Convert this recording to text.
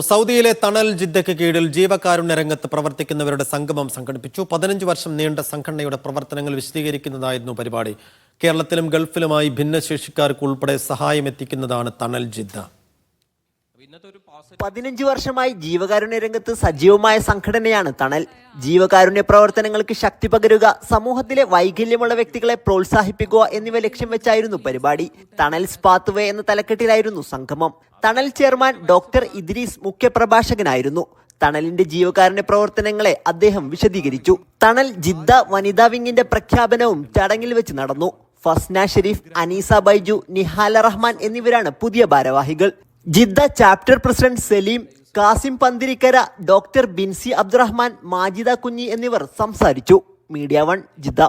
സൗദിയിലെ തണൽ ജിദ്ദയ്ക്ക് കീഴിൽ ജീവകാരുണ്യ രംഗത്ത് പ്രവർത്തിക്കുന്നവരുടെ സംഗമം സംഘടിപ്പിച്ചു. പതിനഞ്ച് വർഷം നീണ്ട സംഘടനയുടെ പ്രവർത്തനങ്ങൾ വിശദീകരിക്കുന്നതായിരുന്നു പരിപാടി. കേരളത്തിലും ഗൾഫിലുമായി ഭിന്നശേഷിക്കാർക്ക് ഉൾപ്പെടെ സഹായം എത്തിക്കുന്നതാണ് തണൽ ജിദ്ദ. പതിനഞ്ച് വർഷമായി ജീവകാരുണ്യ രംഗത്ത് സജീവമായ സംഘടനയാണ് തണൽ. ജീവകാരുണ്യ പ്രവർത്തനങ്ങൾക്ക് ശക്തി പകരുക സമൂഹത്തിലെ വൈകല്യമുള്ള വ്യക്തികളെ പ്രോത്സാഹിപ്പിക്കുക എന്നിവ ലക്ഷ്യം വെച്ചായിരുന്നു പരിപാടി. തണൽ സ്പാത്വേ എന്ന തലക്കെട്ടിലായിരുന്നു സംഗമം. തണൽ ചെയർമാൻ ഡോക്ടർ ഇദ്രീസ് മുഖ്യപ്രഭാഷകനായിരുന്നു. തണലിന്റെ ജീവകാരുണ്യ പ്രവർത്തനങ്ങളെ അദ്ദേഹം വിശദീകരിച്ചു. തണൽ ജിദ്ദ വനിതാ വിങ്ങിന്റെ പ്രഖ്യാപനവും ചടങ്ങിൽ വെച്ച് നടന്നു. ഫസ്ന ഷെരീഫ് അനീസ ബൈജു നിഹാല റഹ്മാൻ എന്നിവരാണ് പുതിയ ഭാരവാഹികൾ. Jeddah chapter president Saleem Kasim Panthirikkara doctor Binsi Abdurahman Majida Kunhi എന്നിവർ സംസാരിച്ചു. Media one Jeddah.